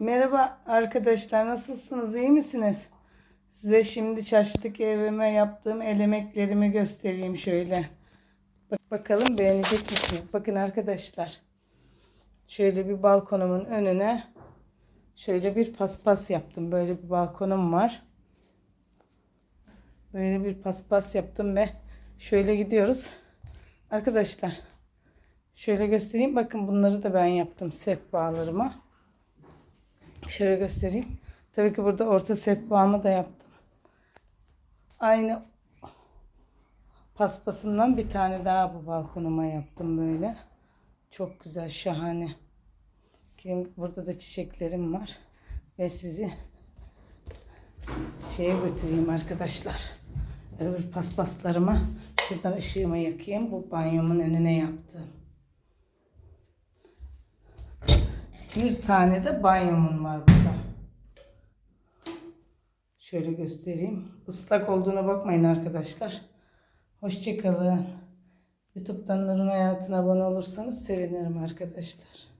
Merhaba arkadaşlar nasılsınız iyi misiniz? Size şimdi çarşıdaki evime yaptığım el emeklerimi göstereyim şöyle. Bak bakalım beğenecek misiniz? Bakın arkadaşlar. Şöyle bir balkonumun önüne şöyle bir paspas yaptım. Böyle bir balkonum var. Böyle bir paspas yaptım ve şöyle gidiyoruz. Arkadaşlar şöyle göstereyim. Bakın bunları da ben yaptım sehpalarıma. Şöyle göstereyim. Tabii ki burada orta sehpamı da yaptım. Aynı paspasımdan bir tane daha bu balkonuma yaptım böyle. Çok güzel, şahane. Burada da çiçeklerim var. Ve sizi şeye götüreyim arkadaşlar. Öbür paspaslarıma şuradan ışığımı yakayım. Bu banyomun önüne yaptım. Bir tane de banyomun var burada. Şöyle göstereyim. Islak olduğuna bakmayın arkadaşlar. Hoşçakalın. YouTube'dan Nur'un hayatına abone olursanız sevinirim arkadaşlar.